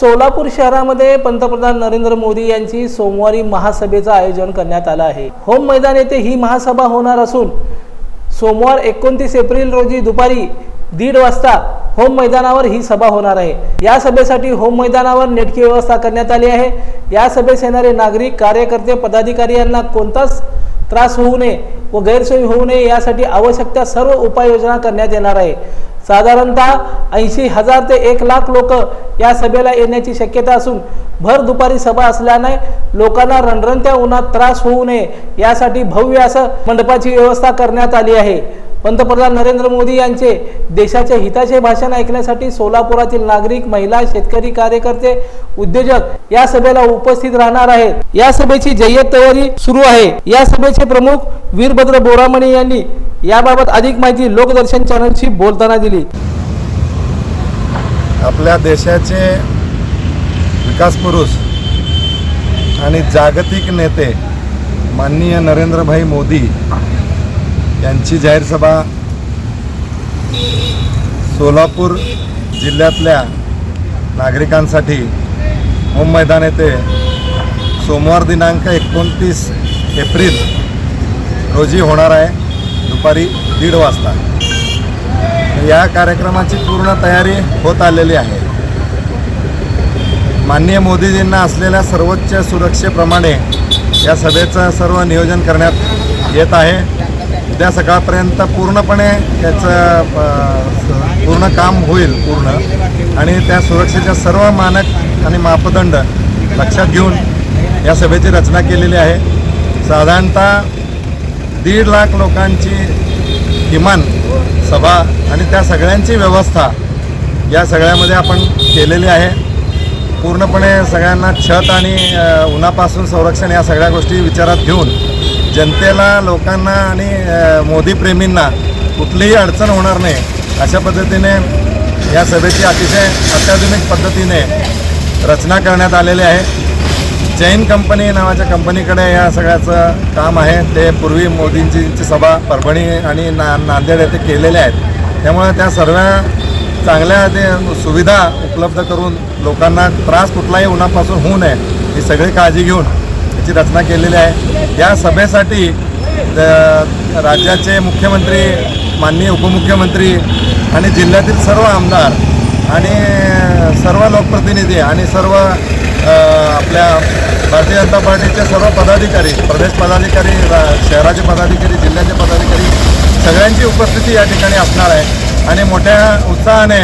सोलापूर शहरामध्ये पंतप्रधान नरेंद्र मोदी यांची सोमवारी महासभेचं आयोजन करण्यात आलं आहे. होम मैदान येथे ही महासभा होणार असून सोमवार एकोणतीस एप्रिल रोजी दुपारी दीड वाजता होम मैदानावर ही सभा होणार आहे. या सभेसाठी होम मैदानावर नेटकी व्यवस्था करण्यात आली आहे. या सभेस येणारे नागरिक कार्यकर्ते पदाधिकारी यांना कोणताच त्रास होऊ नये व गैरसोयी होऊ नये यासाठी आवश्यक त्या सर्व उपाययोजना करण्यात येणार आहे. साधारणतः ऐंशी हजार ते एक लाख लोक या सभेला येण्याची शक्यता असून भर दुपारी सभा असल्याने लोकांना रणरणत्या उन्हात त्रास होऊ नये यासाठी भव्य असं मंडपाची व्यवस्था करण्यात आली आहे. पंतप्रधान नरेंद्र मोदी यांचे देशाच्या हिताचे भाषण ऐकण्यासाठी सोलापुरातील नागरिक महिला शेतकरी कार्यकर्ते उद्योजक या सभेला उपस्थित राहणार आहेत. या सभेची जय्यत तयारी सुरू आहे. या सभेचे प्रमुख वीरभद्र बोरामणी यांनी याबाबत अधिक माहिती लोकदर्शन चॅनलशी बोलताना दिली. आपल्या देशाचे विकास पुरुष आणि जागतिक नेते माननीय नरेंद्रभाई मोदी यांची जाहीर सभा सोलापूर जिल्ह्यातल्या नागरिकांसाठी होम मैदान येथे सोमवार दिनांक एकोणतीस एप्रिल रोजी होणार आहे. दुपारी दीड वाजता. या कार्यक्रमाची पूर्ण तयारी होत आलेली आहे. माननीय मोदीजींना असलेल्या सर्वोच्च सुरक्षेप्रमाणे या सभेचं सर्व नियोजन करण्यात येत आहे. उद्या सकाळपर्यंत पूर्णपणे त्याचं पूर्ण काम होईल पूर्ण. आणि त्या सुरक्षेच्या सर्व मानक आणि मापदंड लक्षात घेऊन या सभेची रचना केलेली आहे. साधारणतः दीड लाख लोकांची किमान सभा आणि त्या सगळ्यांची व्यवस्था या सगळ्यामध्ये आपण केलेली आहे. पूर्णपणे सगळ्यांना छत आणि उन्हापासून संरक्षण या सगळ्या गोष्टी विचारात घेऊन जनतेला लोकांना आणि मोदीप्रेमींना कुठलीही अडचण होणार नाही. अशा पद्धतीने या सभेची अतिशय अत्याधुनिक पद्धतीने रचना करण्यात आलेली आहे. जैन कंपनी नावाच्या कंपनीकडे या सगळ्याचं काम आहे. ते पूर्वी मोदींची सभा परभणी आणि ना नांदेड येथे केलेल्या आहेत. त्यामुळे त्या सर्व चांगल्या ते सुविधा उपलब्ध करून लोकांना त्रास कुठलाही उन्हापासून होऊ नये ही सगळी काळजी घेऊन याची रचना केलेली आहे. या सभेसाठी द- राज्याचे मुख्यमंत्री माननीय उपमुख्यमंत्री आणि जिल्ह्यातील सर्व आमदार आणि सर्व लोकप्रतिनिधी आणि सर्व आपल्या भारतीय जनता पार्टीचे सर्व पदाधिकारी प्रदेश पदाधिकारी शहराचे पदाधिकारी जिल्ह्याचे पदाधिकारी सगळ्यांची उपस्थिती या ठिकाणी असणार आहे आणि मोठ्या उत्साहाने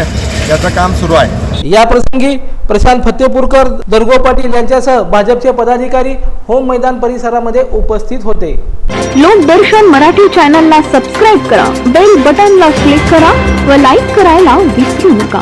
याचं काम सुरू आहे. या प्रसंगी प्रशांत फत्तेपूरकर दर्गो पाटील यांच्यासह भाजपचे पदाधिकारी होम मैदान परिसरामध्ये उपस्थित होते. लोकदर्शन मराठी चॅनलला सबस्क्राईब करा बेल बटनला क्लिक करा व लाईक करायला विसरू नका.